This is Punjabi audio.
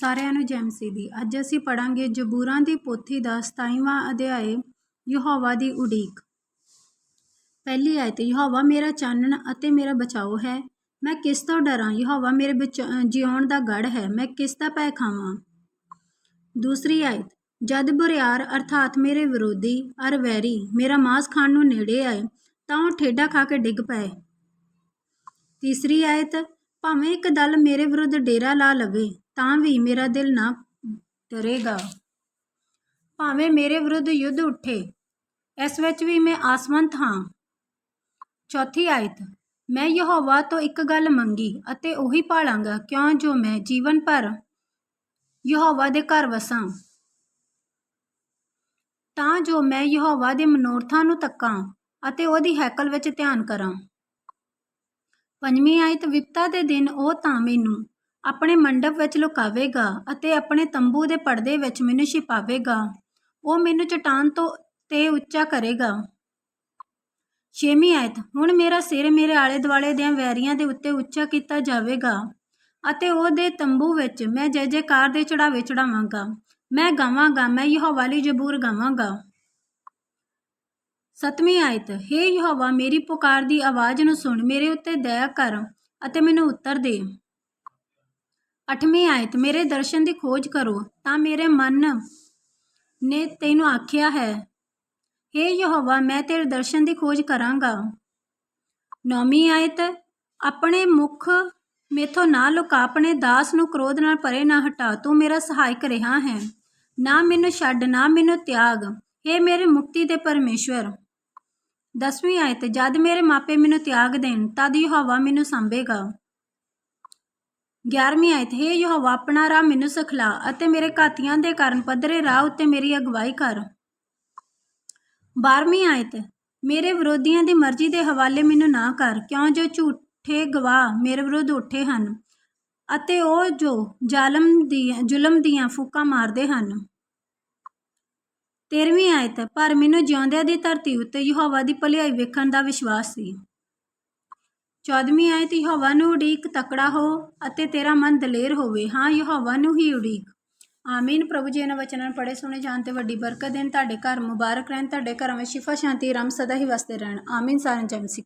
ਸਾਰਿਆਂ ਨੂੰ ਜੈ ਮਸੀਹ ਦੀ ਅੱਜ ਅਸੀਂ ਪੜਾਂਗੇ ਜਬੂਰਾਂ ਦੀ ਪੋਥੀ ਦਾ 27ਵਾਂ ਅਧਿਆਇ ਯਹੋਵਾ ਦੀ ਉਡੀਕ। ਪਹਿਲੀ ਆਇਤ, ਯਹੋਵਾ ਮੇਰਾ ਚਾਨਣ ਅਤੇ ਮੇਰਾ ਬਚਾਓ ਹੈ। ਮੈਂ ਕਿਸ ਤੋਂ ਡਰਾਂ? ਯਹੋਵਾ ਮੇਰੇ ਬਚਾ- ਜਿਉਣ ਦਾ ਗੜ ਹੈ। ਮੈਂ ਕਿਸ ਦਾ ਭੈ ਖਾਵਾਂ? ਦੂਸਰੀ ਆਇਤ, ਜਦ ਬੁਰਿਆਰ ਅਰਥਾਤ ਮੇਰੇ ਵਿਰੋਧੀ ਅਰ ਵੈਰੀ, ਮੇਰਾ ਮਾਸ ਖਾਣ ਨੂੰ ਨੇੜੇ ਆਏ, ਤਾਂ ਉਹ ਠੇਡਾ ਖਾ ਕੇ ਡਿੱਗ ਪਏ। ਤੀਸਰੀ ਆਇਤ, ਭਾਵੇਂ ਇੱਕ ਦਲ ਮੇਰੇ ਵਿਰੁੱਧ ਡੇਰਾ ਲਾ ਲਵੇ ਤਾਂ ਵੀ ਮੇਰਾ ਦਿਲ ਨਾ ਡਰੇਗਾ। ਭਾਵੇਂ ਮੇਰੇ ਵਿਰੁੱਧ ਯੁੱਧ ਉੱਠੇ, ਇਸ ਵਿੱਚ ਵੀ ਮੈਂ ਆਸਵੰਤ ਹਾਂ। ਚੌਥੀ ਆਇਤ, ਮੈਂ ਯਹੋਵਾ ਤੋਂ ਇੱਕ ਗੱਲ ਮੰਗੀ ਅਤੇ ਉਹੀ ਭਾਲਾਂਗਾ ਕਿਉਂ ਜੋ ਮੈਂ ਜੀਵਨ ਭਰ ਯਹੋਵਾ ਦੇ ਘਰ ਵਸਾਂ? ਤਾਂ ਜੋ ਮੈਂ ਯਹੋਵਾ ਦੇ ਮਨੋਰਥਾਂ ਨੂੰ ਤੱਕਾਂ ਅਤੇ ਉਹਦੀ ਹੈਕਲ ਵਿੱਚ ਧਿਆਨ ਕਰਾਂ। ਪੰਜਵੀਂ ਆਇਤ, ਵਿਪਤਾ ਦੇ ਦਿਨ ਉਹ ਤਾਂ ਮੈਨੂੰ ਆਪਣੇ ਮੰਡਪ ਵਿੱਚ ਲੁਕਾਵੇਗਾ ਅਤੇ ਆਪਣੇ ਤੰਬੂ ਦੇ ਪਰਦੇ ਵਿੱਚ ਮੈਨੂੰ ਛਿਪਾਵੇਗਾ। ਉਹ ਮੈਨੂੰ ਚਟਾਨ ਤੋਂ ਤੇ ਉੱਚਾ ਕਰੇਗਾ। ਛੇਵੀਂ ਆਇਤ, ਹੁਣ ਮੇਰਾ ਸਿਰ ਮੇਰੇ ਆਲੇ ਦੁਆਲੇ ਦੇ ਵੈਰੀਆਂ ਦੇ ਉੱਤੇ ਉੱਚਾ ਕੀਤਾ ਜਾਵੇਗਾ ਅਤੇ ਉਹਦੇ ਤੰਬੂ ਵਿੱਚ ਮੈਂ ਜੈ ਜੈਕਾਰ ਦੇ ਚੜਾਵੇ ਚੜਾਵਾਂਗਾ। ਮੈਂ ਗਾਵਾਂਗਾ, ਮੈਂ ਯਹੋਵਾ ਲਈ ਜਬੂਰ ਗਾਵਾਂਗਾ। ਸਤਵੀਂ ਆਇਤ, ਹੇ ਯਹੋਵਾ, ਮੇਰੀ ਪੁਕਾਰ ਦੀ ਆਵਾਜ਼ ਨੂੰ ਸੁਣ, ਮੇਰੇ ਉੱਤੇ ਦਇਆ ਕਰ ਅਤੇ ਮੈਨੂੰ ਉੱਤਰ ਦੇ। ਅੱਠਵੀਂ ਆਇਤ, ਮੇਰੇ ਦਰਸ਼ਨ ਦੀ ਖੋਜ ਕਰੋ, ਤਾਂ ਮੇਰੇ ਮਨ ਨੇ ਤੈਨੂੰ ਆਖਿਆ ਹੈ, ਹੇ ਯਹੋਵਾ, ਮੈਂ ਤੇਰੇ ਦਰਸ਼ਨ ਦੀ ਖੋਜ ਕਰਾਂਗਾ। ਨੌਵੀਂ ਆਇਤ, ਆਪਣੇ ਮੁਖ ਮੇਥੋਂ ਨਾ ਲੁਕਾ, ਆਪਣੇ ਦਾਸ ਨੂੰ ਕ੍ਰੋਧ ਨਾਲ ਪਰੇ ਨਾ ਹਟਾ, ਤੂੰ ਮੇਰਾ ਸਹਾਇਕ ਰਿਹਾ ਹੈ। ਨਾ ਮੈਨੂੰ ਛੱਡ, ਨਾ ਮੈਨੂੰ ਤਿਆਗ, ਹੇ ਮੇਰੇ ਮੁਕਤੀ ਦੇ ਪਰਮੇਸ਼ਵਰ। ਦਸਵੀਂ ਆਇਤ, ਜਦ ਮੇਰੇ ਮਾਪੇ ਮੈਨੂੰ ਤਿਆਗ ਦੇਣ, ਤਦ ਯਹੋਵਾ ਮੈਨੂੰ ਸੰਭੇਗਾ। 11ਵੀਂ ਆਇਤ ਹੈ ਯਹੋਵਾ, ਆਪਣਾ ਰਾਹ ਮੈਨੂੰ ਸਿਖਲਾ ਅਤੇ ਮੇਰੇ ਘਾਤੀਆਂ ਦੇ ਕਾਰਨ ਪੱਧਰੇ ਰਾਹ ਉੱਤੇ ਮੇਰੀ ਅਗਵਾਈ ਕਰ। 12ਵੀਂ ਆਇਤ ਮੇਰੇ ਵਿਰੋਧੀਆਂ ਦੀ ਮਰਜ਼ੀ ਦੇ ਹਵਾਲੇ ਮੈਨੂੰ ਨਾ ਕਰ, ਕਿਉਂ ਜੋ ਝੂਠੇ ਗਵਾਹ ਮੇਰੇ ਵਿਰੁੱਧ ਉੱਠੇ ਹਨ ਅਤੇ ਉਹ ਜੋ ਜ਼ਾਲਮ ਦੀ ਜ਼ੁਲਮ ਦੀਆਂ ਫੂਕਾਂ ਮਾਰਦੇ ਹਨ। 13ਵੀਂ ਆਇਤ ਪਰ ਮੈਨੂੰ ਜਿਉਂਦਿਆਂ ਦੀ ਧਰਤੀ ਉੱਤੇ ਯਹੋਵਾ ਦੀ ਭਲਾਈ ਵੇਖਣ ਦਾ ਵਿਸ਼ਵਾਸ ਸੀ। 14ਵੀਂ ਆਇਤ ਯਹੋਵਾ ਨੂੰ ਉਡੀਕ, ਤਕੜਾ ਹੋ ਅਤੇ ਤੇਰਾ ਮਨ ਦਲੇਰ ਹੋਵੇ। ਹਾਂ, ਯਹੋਵਾ ਨੂੰ ਹੀ ਉਡੀਕ। ਆਮੀਨ। ਪ੍ਰਭੂ ਜੀ, ਇਹਨਾਂ ਵਚਨਾਂ ਨੂੰ ਪੜ੍ਹੇ, ਸੁਣੇ, ਜਾਣ ਤੇ ਵੱਡੀ ਬਰਕਤ ਦੇਣ। ਤੁਹਾਡੇ ਘਰ ਮੁਬਾਰਕ ਰਹਿਣ, ਤੁਹਾਡੇ ਘਰਾਂ ਵਿੱਚ ਸ਼ਿਫਾ ਸ਼ਾਂਤੀ ਰਮ ਸਦਾ ਹੀ ਵਸਦੇ ਰਹਿਣ। ਆਮੀਨ। ਸਾਰਿਆਂ ਜੈ ਮਸੀਹ